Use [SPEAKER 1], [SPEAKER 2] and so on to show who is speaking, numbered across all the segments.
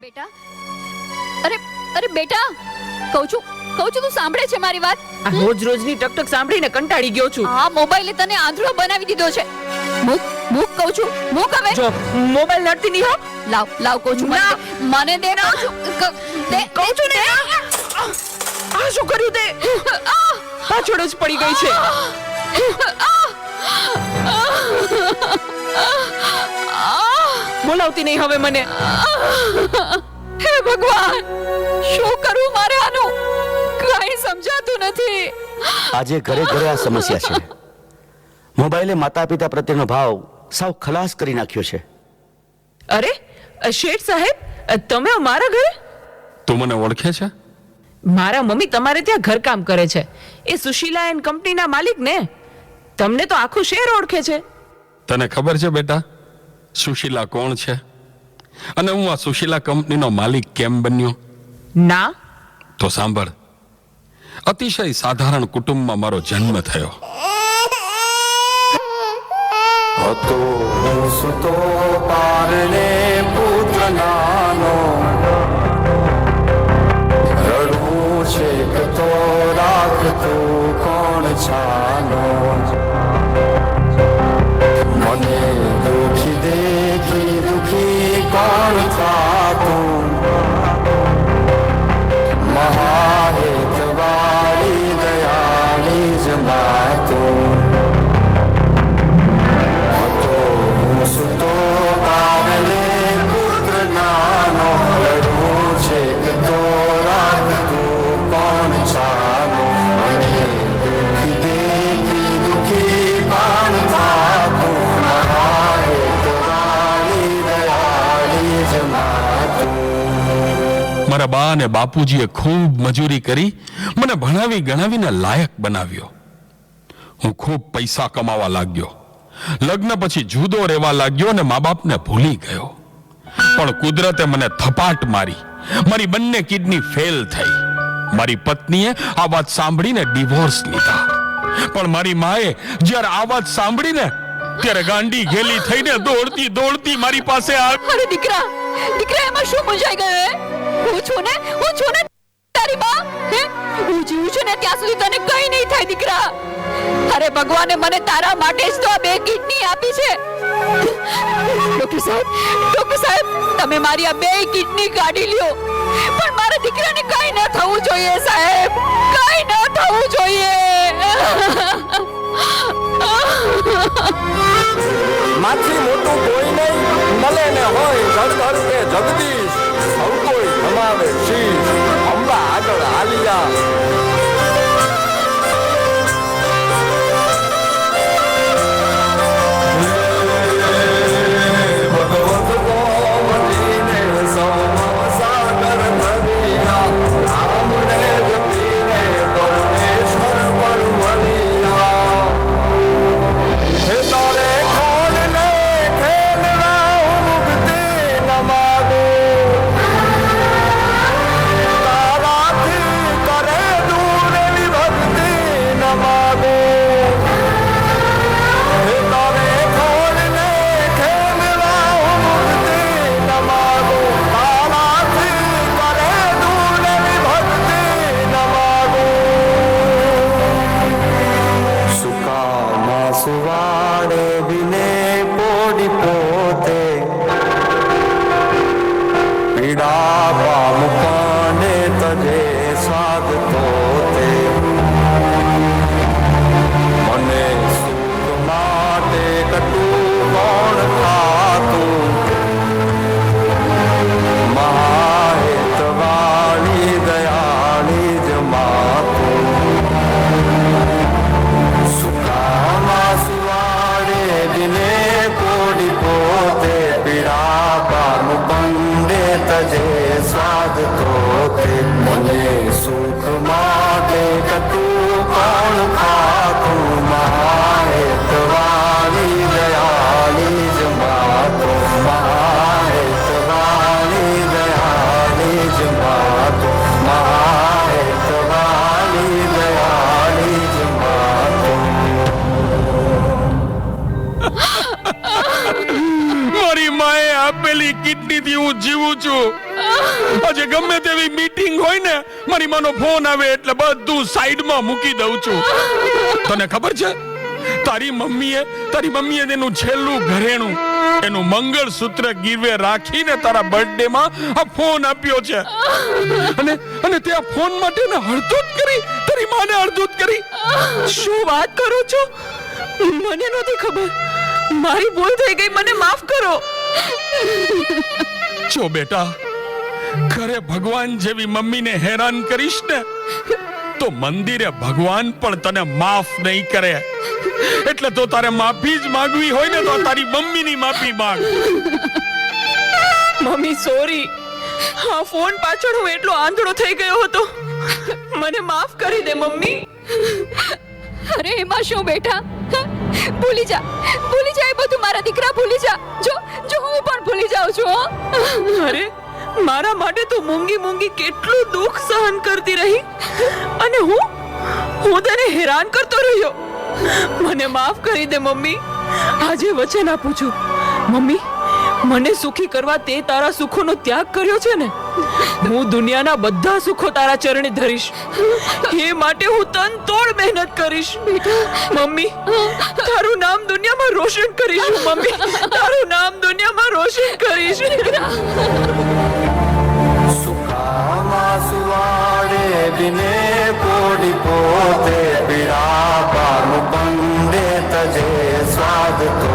[SPEAKER 1] બેટા અરે અરે બેટા કહું છું કહું છું તું સાંભળે છે મારી વાત
[SPEAKER 2] આ રોજ રોજની ટકટક સાંભળીને કંટાળી ગયો છું
[SPEAKER 1] આ મોબાઈલે તને આંધળો બનાવી દીધો છે મૂક મૂક કહું છું મૂક હવે
[SPEAKER 2] જો મોબાઈલ નડતી નહીં હો
[SPEAKER 1] લાવ લાવ કહું છું મને દે. કહું છું દે
[SPEAKER 2] કહું છું ને આ શું કર્યું તે પાછળ જ પડી ગઈ છે બોલાવતી નહીં હવે મને.
[SPEAKER 1] હે ભગવાન શું કરું મારે આનું? કઈ સમજાતું નથી.
[SPEAKER 3] આજે ઘરે ઘરે આ સમસ્યા છે. મોબાઈલે માતા પિતા પ્રત્યેનો ભાવ સાવ ખલાસ કરી નાખ્યો છે.
[SPEAKER 2] અરે શેઠ સાહેબ તમે અમારા ઘરે?
[SPEAKER 4] તું મને ઓળખે છે?
[SPEAKER 2] મારા મમ્મી તમારે ત્યાં ઘરકામ કરે છે. એ સુશીલા એન્ડ કંપનીના માલિક ને તમને તો આખું શેર ઓળખે છે.
[SPEAKER 4] તને ખબર છે બેટા? સુશીલા કોણ છે? અને હું આ સુશીલા કંપનીનો માલિક કેમ બન્યો?
[SPEAKER 2] ના.
[SPEAKER 4] તો સાંભળ. અતિશય સાધારણ કુટુંબમાં મારો જન્મ થયો.
[SPEAKER 5] હતો સુતો પારણે પુત્ર નાનો રડવું છે કે તો રાખતું કોણ છાનો.
[SPEAKER 4] મારા બા અને બાપુજીએ ખૂબ મજૂરી કરી મને ભણાવી ગણાવીને લાયક બનાવ્યો. હું ખૂબ પૈસા કમાવા લાગ્યો. લગ્ન પછી જુદો રહેવા લાગ્યો અને મા બાપને ભૂલી ગયો. પણ કુદરતે મને થપાટ મારી. મારી બંને કિડની ફેલ થઈ. મારી પત્નીએ આ વાત સાંભળીને ડિવોર્સ લીધા. પણ મારી માએ જ્યારે આ વાત સાંભળીને ત્યારે ગાંડી ઘેલી થઈને દોડતી દોડતી મારી પાસે
[SPEAKER 1] આ દીકરા દીકરા, એમાં શું મૂંઝાઈ ગયો હે છું ને, હું છું ને જીવું છું ને ત્યાં સુધી તને કઈ નહીં થાય, દીકરા. અરે ભગવાને મને તારા માટે જ તો આ બે કિડની આપી છે. ડોક્ટર સાહેબ ડોક્ટર સાહેબ, તમે મારી આ બે કિડની કાઢી લ્યો. પણ મારા દીકરાને કઈ ન થવું જોઈએ, સાહેબ. કઈ ન થવું જોઈએ.
[SPEAKER 5] માથી મોટું કોઈ નહીં, મળે ને હોય જળધર કે જગદીશ. સૌ કોઈ નમાવે શીશ. અંબા આગળ આલિયા
[SPEAKER 4] આજે ગમે તેવી મીટિંગ હોય ને, મારી માનો ફોન આવે એટલે બધું સાઈડમાં મૂકી દઉં છું. તને ખબર છે? તારી મમ્મીએ તારી મમ્મીએ તેનું છેલ્લું ઘરેણું, એનું મંગળસૂત્ર ગીરવે રાખીને તારા બર્થડે આ ફોન આપ્યો છે. અને અને તે આ ફોન માટે ને હળદૂત કરી, તારી માને હળદૂત કરી.
[SPEAKER 2] શું વાત કરો છો? મને નહોતી ખબર. મારી ભૂલ થઈ ગઈ, મને માફ કરો.
[SPEAKER 4] જો બેટા ઘરે ભગવાન જેવી મમ્મીને હેરાન કરીશ ને તો મંદિરે ભગવાન પણ તને માફ નહીં કરે. એટલે તો તારે માફી જ માંગવી હોય ને તો તારી મમ્મીની માફી માંગ.
[SPEAKER 2] Mummy sorry. હા ફોન પાછળ હું એટલો આંધળો થઈ ગયો હતો. મને માફ કરી દે મમ્મી.
[SPEAKER 1] અરે એમાં શું બેટા? ભૂલી જા. ભૂલી જા એ બધું મારા દીકરા ભૂલી જા. જો જો હું પણ ભૂલી જાઉં છું હો.
[SPEAKER 2] અરે મારા માટે તો મૂંગી મૂંગી કેટલું દુઃખ સહન કરતી રહી? અને હું? હું તને હેરાન કરતો રહ્યો? મને માફ કરી દે, મમ્મી. આજે વચન આપું છું. મમ્મી, મને સુખી કરવા તે તારા સુખોનો ત્યાગ કર્યો છે ને? હું દુનિયાના બધા સુખો તારા ચરણે ધરીશ. એ માટે હું તન તોડ મહેનત કરીશ. મમ્મી, તારું નામ દુનિયામાં રોશન કરીશ મમ્મી. તારું નામ દુનિયામાં રોશન કરીશ.
[SPEAKER 5] દિને કોડી પોતે પીડા પાનું પંડે તજે સ્વાદ તો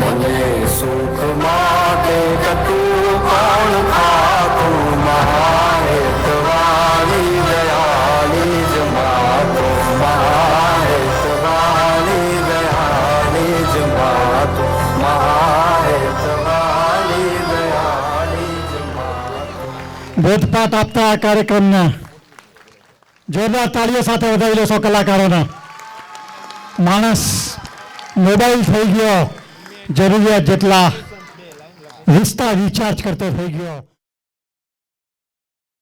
[SPEAKER 5] મને સુખ માટે કતું કોણ ખાતું મહાહેતવાળી દયાળી જ માતો મહાહેતવાળી દયાળી જ માતો દયાળી
[SPEAKER 6] બોધપાઠ આપતા આ કાર્યક્રમને જોરદાર તાળીઓ સાથે વધાવી લેશો કલાકારોને. માણસ મોબાઈલ થઈ ગયો, જરૂરિયાત જેટલા વિસ્તાર રિચાર્જ કરતો થઈ ગયો.